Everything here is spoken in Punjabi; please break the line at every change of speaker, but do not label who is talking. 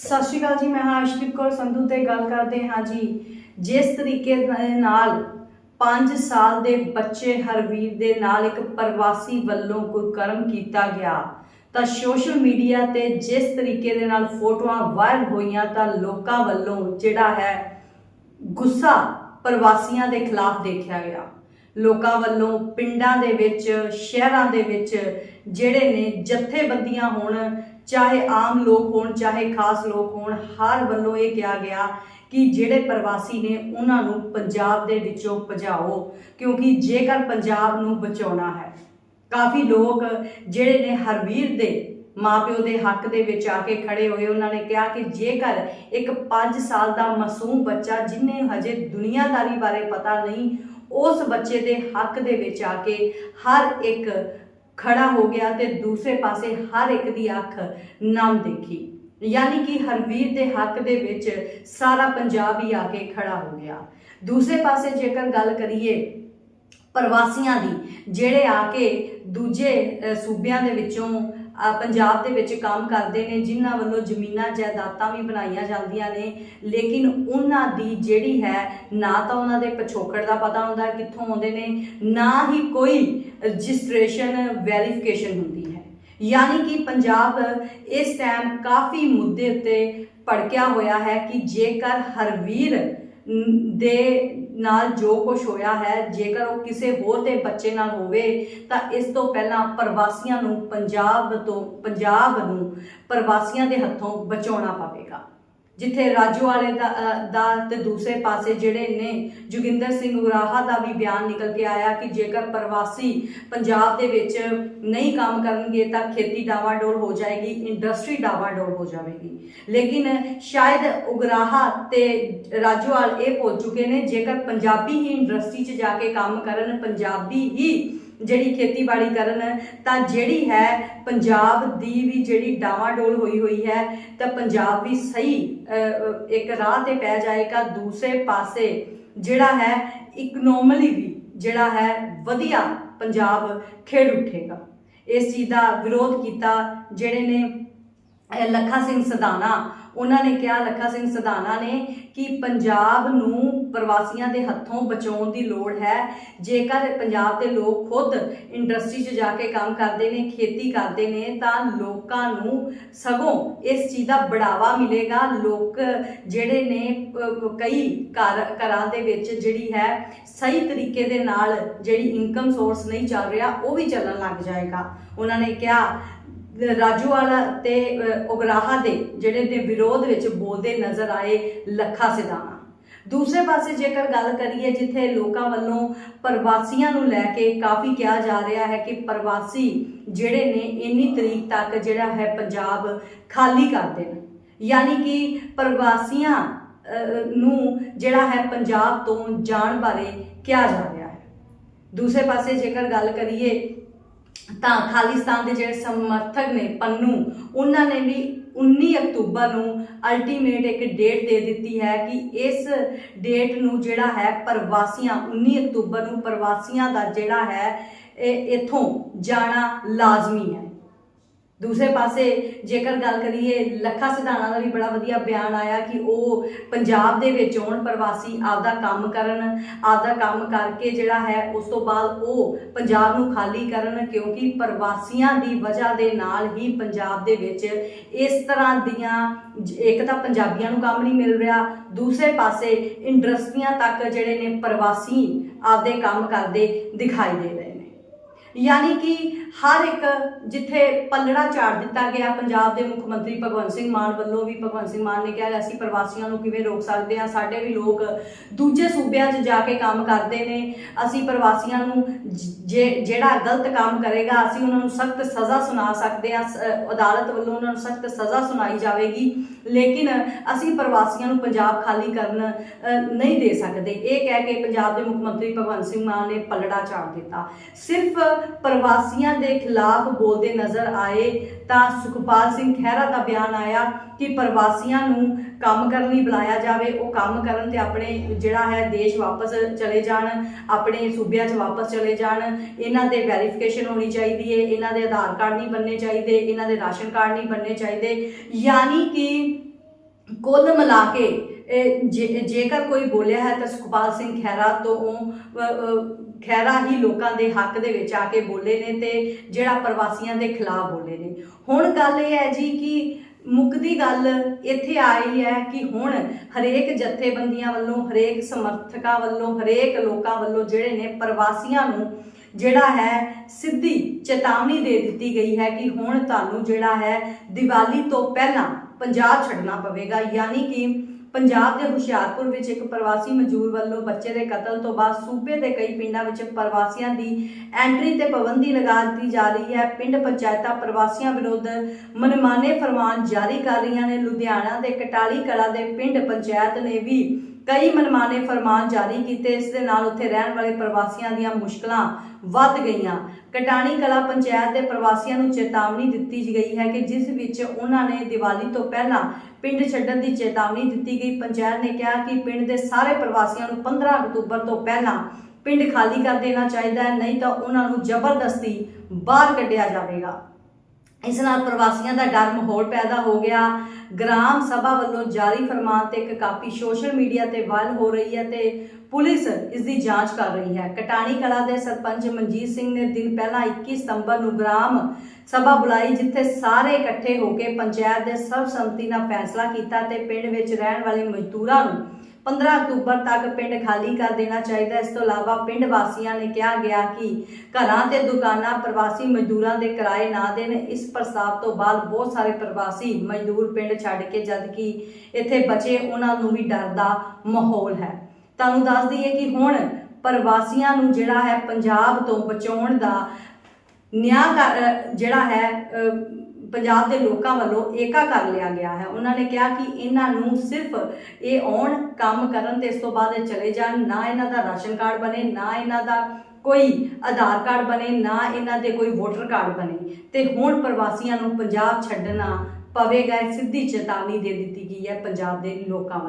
ਸਤਿ ਸ਼੍ਰੀ ਅਕਾਲ ਜੀ, ਮੈਂ ਹਾਂ ਅਸ਼ਦੀਪ ਕੌਰ ਸੰਧੂ ਤੇ ਗੱਲ ਕਰਦੇ ਹਾਂ ਜੀ। ਜਿਸ ਤਰੀਕੇ ਨਾਲ 5 ਸਾਲ ਦੇ ਬੱਚੇ ਹਰਵੀਰ ਦੇ ਨਾਲ ਇੱਕ ਪ੍ਰਵਾਸੀ ਵੱਲੋਂ ਕੋਈ ਕਰਮ ਕੀਤਾ ਗਿਆ, ਤਾਂ ਸੋਸ਼ਲ ਮੀਡੀਆ ਤੇ ਜਿਸ ਤਰੀਕੇ ਦੇ ਨਾਲ ਫੋਟੋਆਂ ਵਾਇਰਲ ਹੋਈਆਂ, ਤਾਂ ਲੋਕਾਂ ਵੱਲੋਂ ਜਿਹੜਾ ਹੈ ਗੁੱਸਾ ਪ੍ਰਵਾਸੀਆਂ ਦੇ ਖਿਲਾਫ ਦੇਖਿਆ ਗਿਆ। ਲੋਕਾਂ ਵੱਲੋਂ ਪਿੰਡਾਂ ਦੇ ਵਿੱਚ, ਸ਼ਹਿਰਾਂ ਦੇ ਵਿੱਚ ਜਿਹੜੇ ਨੇ ਜਥੇਬੰਦੀਆਂ ਹੋਣ, ਚਾਹੇ ਆਮ ਲੋਕ ਹੋਣ, ਚਾਹੇ ਖਾਸ ਲੋਕ ਹੋਣ ਹਰ ਵੱਲੋਂ ਇਹ ਕਿਹਾ ਗਿਆ ਕਿ ਜਿਹੜੇ ਪ੍ਰਵਾਸੀ ਨੇ ਉਹਨਾਂ ਨੂੰ ਪੰਜਾਬ ਦੇ ਵਿੱਚੋਂ ਭਜਾਓ, ਕਿਉਂਕਿ ਜੇਕਰ ਪੰਜਾਬ ਨੂੰ ਬਚਾਉਣਾ ਹੈ, ਕਾਫੀ ਲੋਕ ਜਿਹੜੇ ਨੇ ਹਰਵੀਰ ਦੇ ਮਾਪਿਓ ਦੇ ਹੱਕ ਦੇ ਵਿੱਚ ਆ ਕੇ ਖੜੇ ਹੋਏ, ਉਹਨਾਂ ਨੇ ਕਿਹਾ ਕਿ ਜੇਕਰ ਇੱਕ 5 ਸਾਲ ਦਾ ਮਾਸੂਮ ਬੱਚਾ, ਜਿਨੇ ਹਜੇ ਦੁਨੀਆਦਾਰੀ ਬਾਰੇ ਪਤਾ ਨਹੀਂ ਉਸ ਬੱਚੇ ਦੇ ਹੱਕ ਦੇ ਵਿੱਚ ਆ ਕੇ ਹਰ ਇੱਕ ਖੜਾ ਹੋ ਗਿਆ ਤੇ ਦੂਸਰੇ ਪਾਸੇ ਹਰ ਇੱਕ ਦੀ ਅੱਖ ਨਾਮ ਦੇਖੀ। ਯਾਨੀ ਕਿ ਹਰਵੀਰ ਦੇ ਹੱਕ ਦੇ ਵਿੱਚ ਸਾਰਾ ਪੰਜਾਬ ਹੀ ਆ ਕੇ ਖੜਾ ਹੋ ਗਿਆ। ਦੂਸਰੇ ਪਾਸੇ ਜੇਕਰ ਗੱਲ ਕਰੀਏ ਪ੍ਰਵਾਸੀਆਂ ਦੀ, ਜਿਹੜੇ ਆ ਕੇ ਦੂਜੇ ਸੂਬਿਆਂ ਦੇ ਵਿੱਚੋਂ ਪੰਜਾਬ ਦੇ ਵਿੱਚ ਕੰਮ ਕਰਦੇ ਨੇ, ਜਿਨ੍ਹਾਂ ਵੱਲੋਂ ਜ਼ਮੀਨਾਂ, ਜਾਇਦਾਦਾਂ ਵੀ ਬਣਾਈਆਂ ਜਾਂਦੀਆਂ ਨੇ। ਲੇਕਿਨ ਉਹਨਾਂ ਦੀ ਜਿਹੜੀ ਹੈ, ਨਾ ਤਾਂ ਉਹਨਾਂ ਦੇ ਪਿਛੋਕੜ ਦਾ ਪਤਾ ਹੁੰਦਾ ਕਿੱਥੋਂ ਆਉਂਦੇ ਨੇ, ਨਾ ਹੀ ਕੋਈ ਰਜਿਸਟ੍ਰੇਸ਼ਨ ਵੈਰੀਫਿਕੇਸ਼ਨ ਹੁੰਦੀ ਹੈ। ਯਾਨੀ ਕਿ ਪੰਜਾਬ ਇਸ ਟਾਈਮ ਕਾਫੀ ਮੁੱਦੇ ਉੱਤੇ ਭੜਕਿਆ ਹੋਇਆ ਹੈ ਕਿ ਜੇਕਰ ਹਰਵੀਰ ਦੇ ਨਾਲ ਜੋ ਕੁਝ ਹੋਇਆ ਹੈ, ਜੇਕਰ ਉਹ ਕਿਸੇ ਹੋਰ ਦੇ ਬੱਚੇ ਨਾਲ ਹੋਵੇ, ਤਾਂ ਇਸ ਤੋਂ ਪਹਿਲਾਂ ਪ੍ਰਵਾਸੀਆਂ ਨੂੰ ਪੰਜਾਬ ਤੋਂ, ਪੰਜਾਬ ਨੂੰ ਪ੍ਰਵਾਸੀਆਂ ਦੇ ਹੱਥੋਂ ਬਚਾਉਣਾ ਪਵੇਗਾ। ਜਿੱਥੇ ਰਾਜੂ ਵਾਲੇ ਦਾ ਦਾ ਤੇ ਦੂਸਰੇ ਪਾਸੇ ਜਿਹੜੇ ਨੇ ਜੋਗਿੰਦਰ ਸਿੰਘ ਉਰਾਹਾ ਦਾ ਵੀ ਬਿਆਨ ਨਿਕਲ ਕੇ ਆਇਆ ਕਿ ਜੇਕਰ ਪ੍ਰਵਾਸੀ ਪੰਜਾਬ ਦੇ ਵਿੱਚ ਨਹੀਂ ਕੰਮ ਕਰਨਗੇ ਤਾਂ ਖੇਤੀ ਡਾਵਾਡੋਲ ਹੋ ਜਾਏਗੀ ਇੰਡਸਟਰੀ ਡਾਵਾਡੋਲ ਹੋ ਜਾਵੇਗੀ। ਲੇਕਿਨ ਸ਼ਾਇਦ ਉਗਰਾਹਾ ਤੇ ਰਾਜੂਵਾਲ ਇਹ ਭੁੱਲ ਚੁੱਕੇ ਨੇ, ਜੇਕਰ ਪੰਜਾਬੀ ਹੀ ਇੰਡਸਟਰੀ 'ਚ ਜਾ ਕੇ ਕੰਮ ਕਰਨ, ਪੰਜਾਬੀ ਹੀ ਜਿਹੜੀ ਖੇਤੀਬਾੜੀ ਕਰਨ, ਤਾਂ ਜਿਹੜੀ ਹੈ ਪੰਜਾਬ ਦੀ ਵੀ ਜਿਹੜੀ ਡਾਵਾਡੋਲ ਹੋਈ ਹੋਈ ਹੈ, ਤਾਂ ਪੰਜਾਬ ਵੀ ਸਹੀ ਇੱਕ ਰਾਹ ਤੇ ਪੈ ਜਾਏਗਾ ਦੂਸਰੇ ਪਾਸੇ। ਜਿਹੜਾ ਹੈ ਇਕਨੋਮਲੀ ਵੀ, ਜਿਹੜਾ ਹੈ ਵਧੀਆ ਪੰਜਾਬ ਖੇਡ ਉੱਠੇਗਾ। ਇਸ ਚੀਜ਼ ਦਾ ਵਿਰੋਧ ਕੀਤਾ, ਜਿਹੜੇ ਨੇ, ਅਹ, ਲੱਖਾ ਸਿੰਘ ਸਦਾਨਾ ਉਹਨਾਂ ਨੇ ਕਿਹਾ, ਲੱਖਾ ਸਿੰਘ ਸਧਾਨਾ ਨੇ ਕਿ ਪੰਜਾਬ ਨੂੰ ਪ੍ਰਵਾਸੀਆਂ ਦੇ ਹੱਥੋਂ ਬਚਾਉਣ ਦੀ ਲੋੜ ਹੈ। ਜੇਕਰ ਪੰਜਾਬ ਦੇ ਲੋਕ ਖੁਦ ਇੰਡਸਟਰੀ 'ਚ ਜਾ ਕੇ ਕੰਮ ਕਰਦੇ ਨੇ, ਖੇਤੀ ਕਰਦੇ ਨੇ, ਤਾਂ ਲੋਕਾਂ ਨੂੰ ਸਗੋਂ ਇਸ ਚੀਜ਼ ਦਾ ਬੜਾਵਾ ਮਿਲੇਗਾ। ਲੋਕ ਜਿਹੜੇ ਨੇ ਕਈ ਘਰ, ਘਰਾਂ ਦੇ ਵਿੱਚ ਜਿਹੜੀ ਹੈ, ਸਹੀ ਤਰੀਕੇ ਦੇ ਨਾਲ ਜਿਹੜੀ ਇਨਕਮ ਸੋਰਸ ਨਹੀਂ ਚੱਲ ਰਿਹਾ, ਉਹ ਵੀ ਚੱਲਣ ਲੱਗ ਜਾਏਗਾ। ਉਹਨਾਂ ਨੇ ਕਿਹਾ ਰਾਜੂਵਾਲਾ ਤੇ ਉਗਰਾਹਾ ਦੇ ਜਿਹੜੇ ਦੇ ਵਿਰੋਧ ਵਿੱਚ ਬੋਲਦੇ ਨਜ਼ਰ ਆਏ ਲੱਖਾ ਸਿਧਾਣਾ। ਦੂਸਰੇ ਪਾਸੇ ਜੇਕਰ ਗੱਲ ਕਰੀਏ ਜਿੱਥੇ ਲੋਕਾਂ ਵੱਲੋਂ ਪ੍ਰਵਾਸੀਆਂ ਨੂੰ ਲੈ ਕੇ ਕਾਫੀ ਕਿਹਾ ਜਾ ਰਿਹਾ ਹੈ ਕਿ ਪ੍ਰਵਾਸੀ ਜਿਹੜੇ ਨੇ ਇੰਨੀ ਤਰੀਕ ਤੱਕ ਜਿਹੜਾ ਹੈ ਪੰਜਾਬ ਖਾਲੀ ਕਰਦੇ ਨੇ ਯਾਨੀ ਕਿ ਪ੍ਰਵਾਸੀਆਂ ਨੂੰ ਜਿਹੜਾ ਹੈ ਪੰਜਾਬ ਤੋਂ ਜਾਣ ਬਾਰੇ ਕਿਹਾ ਜਾ ਰਿਹਾ ਹੈ। ਦੂਸਰੇ ਪਾਸੇ ਜੇਕਰ ਗੱਲ ਕਰੀਏ ਤਾਂ ਖਾਲਿਸਤਾਨ ਦੇ ਜਿਹੜੇ ਸਮਰਥਕ ਨੇ ਪੰਨੂ, ਉਹਨਾਂ ਨੇ ਵੀ 19 ਅਕਤੂਬਰ ਨੂੰ ਅਲਟੀਮੇਟ ਇੱਕ ਡੇਟ ਦੇ ਦਿੱਤੀ ਹੈ ਕਿ ਇਸ ਡੇਟ ਨੂੰ ਜਿਹੜਾ ਹੈ ਪ੍ਰਵਾਸੀਆਂ 19 ਅਕਤੂਬਰ ਨੂੰ ਪ੍ਰਵਾਸੀਆਂ ਦਾ ਜਿਹੜਾ ਹੈ, ਇਹ ਇਥੋਂ ਜਾਣਾ ਲਾਜ਼ਮੀ ਹੈ। ਦੂਸਰੇ ਪਾਸੇ ਜੇਕਰ ਗੱਲ ਕਰੀਏ, ਲੱਖਾ ਸਿਧਾਣਾ ਦਾ ਵੀ ਬੜਾ ਵਧੀਆ ਬਿਆਨ ਆਇਆ ਕਿ ਉਹ ਪੰਜਾਬ ਦੇ ਵਿੱਚ ਆਉਣ ਪ੍ਰਵਾਸੀ ਆਪਦਾ ਕੰਮ ਕਰਨ, ਆਪਦਾ ਕੰਮ ਕਰਕੇ ਜਿਹੜਾ ਹੈ, ਉਸ ਤੋਂ ਬਾਅਦ ਉਹ ਪੰਜਾਬ ਨੂੰ ਖਾਲੀ ਕਰਨ, ਕਿਉਂਕਿ ਪ੍ਰਵਾਸੀਆਂ ਦੀ ਵਜ੍ਹਾ ਦੇ ਨਾਲ ਹੀ ਪੰਜਾਬ ਦੇ ਵਿੱਚ ਇਸ ਤਰ੍ਹਾਂ ਦੀਆਂ ਇੱਕ ਤਾਂ ਪੰਜਾਬੀਆਂ ਨੂੰ ਕੰਮ ਨਹੀਂ ਮਿਲ ਰਿਹਾ, ਦੂਸਰੇ ਪਾਸੇ ਇੰਡਸਟਰੀਆਂ ਤੱਕ ਜਿਹੜੇ ਨੇ ਪ੍ਰਵਾਸੀ ਆਪਦੇ ਕੰਮ ਕਰਦੇ ਦਿਖਾਈ ਦੇ ਰਹੇ। ਯਾਨੀ ਕਿ ਹਰ ਇੱਕ ਜਿੱਥੇ ਪੱਲੜਾ ਝਾੜ ਦਿੱਤਾ ਗਿਆ ਪੰਜਾਬ ਦੇ ਮੁੱਖ ਮੰਤਰੀ ਭਗਵੰਤ ਸਿੰਘ ਮਾਨ ਵੱਲੋਂ ਵੀ ਭਗਵੰਤ ਸਿੰਘ ਮਾਨ ਨੇ ਕਿਹਾ ਅਸੀਂ ਪ੍ਰਵਾਸੀਆਂ ਨੂੰ ਕਿਵੇਂ ਰੋਕ ਸਕਦੇ ਹਾਂ? ਸਾਡੇ ਵੀ ਲੋਕ ਦੂਜੇ ਸੂਬਿਆਂ 'ਚ ਜਾ ਕੇ ਕੰਮ ਕਰਦੇ ਨੇ। ਅਸੀਂ ਪ੍ਰਵਾਸੀਆਂ ਨੂੰ ਜੇ ਜਿਹੜਾ ਗਲਤ ਕੰਮ ਕਰੇਗਾ, ਅਸੀਂ ਉਹਨਾਂ ਨੂੰ ਸਖਤ ਸਜ਼ਾ ਸੁਣਾ ਸਕਦੇ ਹਾਂ। ਸ- ਅਦਾਲਤ ਵੱਲੋਂ ਉਹਨਾਂ ਨੂੰ ਸਖਤ ਸਜ਼ਾ ਸੁਣਾਈ ਜਾਵੇਗੀ। ਲੇਕਿਨ ਅਸੀਂ ਪ੍ਰਵਾਸੀਆਂ ਨੂੰ ਪੰਜਾਬ ਖਾਲੀ ਕਰਨ ਨਹੀਂ ਦੇ ਸਕਦੇ। ਇਹ ਕਹਿ ਕੇ ਪੰਜਾਬ ਦੇ ਮੁੱਖ ਮੰਤਰੀ ਭਗਵੰਤ ਸਿੰਘ ਮਾਨ ਨੇ ਪੱਲੜਾ ਝਾੜ ਦਿੱਤਾ। ਸਿਰਫ ਪ੍ਰਵਾਸੀਆਂ ਦੇ ਖਿਲਾਫ ਬੋਲਦੇ ਨਜ਼ਰ ਆਏ ਤਾਂ ਸੁਖਪਾਲ ਸਿੰਘ ਖਹਿਰਾ ਦਾ ਬਿਆਨ ਆਇਆ ਕਿ ਪ੍ਰਵਾਸੀਆਂ ਨੂੰ ਕੰਮ ਕਰਨ ਲਈ ਬੁਲਾਇਆ ਜਾਵੇ। ਉਹ ਕੰਮ ਕਰਨ ਤੇ ਆਪਣੇ ਜਿਹੜਾ ਹੈ ਦੇਸ਼ ਵਾਪਸ ਚਲੇ ਜਾਣ, ਆਪਣੇ ਸੂਬਿਆਂ 'ਚ ਵਾਪਸ ਚਲੇ ਜਾਣ। ਇਹਨਾਂ ਦੇ ਵੈਰੀਫਿਕੇਸ਼ਨ ਹੋਣੀ ਚਾਹੀਦੀ ਹੈ ਇਹਨਾਂ ਦੇ ਆਧਾਰ ਕਾਰਡ ਨਹੀਂ ਬਣਨੇ ਚਾਹੀਦੇ, ਇਹਨਾਂ ਦੇ ਰਾਸ਼ਨ ਕਾਰਡ ਨਹੀਂ ਬਣਨੇ ਚਾਹੀਦੇ। ਯਾਨੀ ਕਿ ਕੁੱਲ ਮਿਲਾ ਕੇ ਜੇਕਰ ਕੋਈ ਬੋਲਿਆ ਹੈ ਤਾਂ ਸੁਖਪਾਲ ਸਿੰਘ ਖਹਿਰਾ ਤੋਂ ਉਹ, ਖਹਿਰਾ ਹੀ ਲੋਕਾਂ ਦੇ ਹੱਕ ਦੇ ਵਿੱਚ ਆ ਕੇ ਬੋਲੇ ਨੇ ਤੇ ਜਿਹੜਾ ਪ੍ਰਵਾਸੀਆਂ ਦੇ ਖਿਲਾਫ ਬੋਲੇ ਨੇ। ਹੁਣ ਗੱਲ ਇਹ ਹੈ ਜੀ ਕਿ ਮੁੱਕਦੀ ਗੱਲ ਇੱਥੇ ਆਈ ਹੈ ਕਿ ਹੁਣ ਹਰੇਕ ਜਥੇਬੰਦੀਆਂ ਵੱਲੋਂ ਹਰੇਕ ਸਮਰਥਕਾਂ ਵੱਲੋਂ ਹਰੇਕ ਲੋਕਾਂ ਵੱਲੋਂ ਜਿਹੜੇ ਨੇ ਪ੍ਰਵਾਸੀਆਂ ਨੂੰ ਜਿਹੜਾ ਹੈ ਸਿੱਧੀ ਚੇਤਾਵਨੀ ਦੇ ਦਿੱਤੀ ਗਈ ਹੈ ਕਿ ਹੁਣ ਤੁਹਾਨੂੰ ਜਿਹੜਾ ਹੈ ਦੀਵਾਲੀ ਤੋਂ ਪਹਿਲਾਂ ਪੰਜਾਬ ਛੱਡਣਾ ਪਵੇਗਾ। ਯਾਨੀ ਕਿ ਪੰਜਾਬ ਦੇ ਹੁਸ਼ਿਆਰਪੁਰ ਵਿੱਚ ਇੱਕ ਪ੍ਰਵਾਸੀ ਮਜ਼ਦੂਰ ਵੱਲੋਂ ਬੱਚੇ ਦੇ ਕਤਲ ਤੋਂ ਬਾਅਦ ਸੂਬੇ ਦੇ ਕਈ ਪਿੰਡਾਂ ਵਿੱਚ ਪ੍ਰਵਾਸੀਆਂ ਦੀ ਐਂਟਰੀ ਤੇ ਪਾਬੰਦੀ ਲਗਾ ਦਿੱਤੀ ਜਾ ਰਹੀ ਹੈ। ਪਿੰਡ ਪੰਚਾਇਤਾਂ ਪ੍ਰਵਾਸੀਆਂ ਵਿਰੁੱਧ ਮਨਮਾਨੇ ਫਰਮਾਨ ਜਾਰੀ ਕਰ ਰਹੀਆਂ ਨੇ। ਲੁਧਿਆਣਾ ਦੇ ਕਟਾਲੀ ਕਲਾ ਦੇ ਪਿੰਡ ਪੰਚਾਇਤ ਨੇ ਵੀ ਕਈ ਮਨਮਾਨੇ ਫਰਮਾਨ ਜਾਰੀ ਕੀਤੇ। ਇਸ ਦੇ ਨਾਲ ਉੱਥੇ ਰਹਿਣ ਵਾਲੇ ਪ੍ਰਵਾਸੀਆਂ ਦੀਆਂ ਮੁਸ਼ਕਲਾਂ ਵੱਧ ਗਈਆਂ। ਕਟਾਣੀ ਕਲਾ ਪੰਚਾਇਤ ਦੇ ਪ੍ਰਵਾਸੀਆਂ ਨੂੰ ਚੇਤਾਵਨੀ ਦਿੱਤੀ ਗਈ ਹੈ ਕਿ ਜਿਸ ਵਿੱਚ ਉਹਨਾਂ ਨੇ ਦੀਵਾਲੀ ਤੋਂ ਪਹਿਲਾਂ ਪਿੰਡ ਛੱਡਣ ਦੀ ਚੇਤਾਵਨੀ ਦਿੱਤੀ ਗਈ। ਪੰਚਾਇਤ ਨੇ ਕਿਹਾ ਕਿ ਪਿੰਡ ਦੇ ਸਾਰੇ ਪ੍ਰਵਾਸੀਆਂ ਨੂੰ 15 ਅਕਤੂਬਰ ਤੋਂ ਪਹਿਲਾਂ ਪਿੰਡ ਖਾਲੀ ਕਰ ਦੇਣਾ ਚਾਹੀਦਾ ਹੈ, ਨਹੀਂ ਤਾਂ ਉਹਨਾਂ ਨੂੰ ਜ਼ਬਰਦਸਤੀ ਬਾਹਰ ਕੱਢਿਆ ਜਾਵੇਗਾ। ਇਸ ਨਾਲ ਪ੍ਰਵਾਸੀਆਂ ਦਾ ਡਰ ਮਾਹੌਲ ਪੈਦਾ ਹੋ ਗਿਆ। ਗ੍ਰਾਮ ਸਭਾ ਵੱਲੋਂ ਜਾਰੀ ਫਰਮਾਨ ਤੇ ਇੱਕ ਕਾਪੀ ਸੋਸ਼ਲ ਮੀਡੀਆ ਤੇ ਵਾਇਰਲ ਹੋ ਰਹੀ ਹੈ ਤੇ ਪੁਲਿਸ ਇਸ ਦੀ ਜਾਂਚ ਕਰ ਰਹੀ ਹੈ। ਕਟਾਣੀ ਕਲਾ ਦੇ ਸਰਪੰਚ ਮਨਜੀਤ ਸਿੰਘ ਨੇ ਦਿਨ ਪਹਿਲਾਂ 21 ਸਤੰਬਰ ਨੂੰ ਗ੍ਰਾਮ ਸਭਾ ਬੁਲਾਈ, ਜਿੱਥੇ ਸਾਰੇ ਇਕੱਠੇ ਹੋ ਕੇ ਪੰਚਾਇਤ ਦੇ ਸਰਬਸੰਮਤੀ ਨਾਲ ਫੈਸਲਾ ਕੀਤਾ ਤੇ ਪਿੰਡ ਵਿੱਚ ਰਹਿਣ ਵਾਲੇ ਮਜ਼ਦੂਰਾਂ ਨੂੰ 15 ਅਕਤੂਬਰ ਤੱਕ ਪਿੰਡ ਖਾਲੀ ਕਰ ਦੇਣਾ ਚਾਹੀਦਾ ਇਸ ਤੋਂ ਇਲਾਵਾ ਪਿੰਡ ਵਾਸੀਆਂ ਨੇ ਕਿਹਾ ਗਿਆ ਕਿ ਘਰਾਂ ਤੇ ਦੁਕਾਨਾਂ ਪ੍ਰਵਾਸੀ ਮਜ਼ਦੂਰਾਂ ਦੇ ਕਿਰਾਏ ਨਾ ਦੇਣ। ਇਸ ਪ੍ਰਸਤਾਵ ਤੋਂ ਬਾਅਦ ਬਹੁਤ ਸਾਰੇ ਪ੍ਰਵਾਸੀ ਮਜ਼ਦੂਰ ਪਿੰਡ ਛੱਡ ਕੇ ਜਦ ਕਿ ਇੱਥੇ ਬਚੇ ਉਹਨਾਂ ਨੂੰ ਵੀ ਡਰ ਦਾ ਮਾਹੌਲ ਹੈ। ਤੁਹਾਨੂੰ ਦੱਸ ਦਈਏ ਕਿ ਹੁਣ ਪ੍ਰਵਾਸੀਆਂ ਨੂੰ ਜਿਹੜਾ ਹੈ ਪੰਜਾਬ ਤੋਂ ਬਚਾਉਣ ਦਾ ਨਿਆਂ ਕਰ ਜਿਹੜਾ ਹੈ ਪੰਜਾਬ ਦੇ ਲੋਕਾਂ ਵੱਲੋਂ ਏਕਾ ਕਰ ਲਿਆ ਗਿਆ ਹੈ। ਉਹਨਾਂ ਨੇ ਕਿਹਾ ਕਿ ਇਹਨਾਂ ਨੂੰ ਸਿਰਫ ਇਹ ਆਉਣ, ਕੰਮ ਕਰਨ ਤੇ ਇਸ ਤੋਂ ਬਾਅਦ ਇਹ ਚਲੇ ਜਾਣ। ਨਾ ਇਹਨਾਂ ਦਾ ਰਾਸ਼ਨ ਕਾਰਡ ਬਣੇ, ਨਾ ਇਹਨਾਂ ਦਾ ਕੋਈ ਆਧਾਰ ਕਾਰਡ ਬਣੇ, ਨਾ ਇਹਨਾਂ ਦੇ ਕੋਈ ਵੋਟਰ ਕਾਰਡ ਬਣੇ। ਤੇ ਹੁਣ ਪ੍ਰਵਾਸੀਆਂ ਨੂੰ ਪੰਜਾਬ ਛੱਡਣਾ ਪਵੇਗਾ ਸਿੱਧੀ ਚੇਤਾਵਨੀ ਦੇ ਦਿੱਤੀ ਗਈ ਹੈ ਪੰਜਾਬ ਦੇ ਲੋਕਾਂ ਵੱਲੋਂ।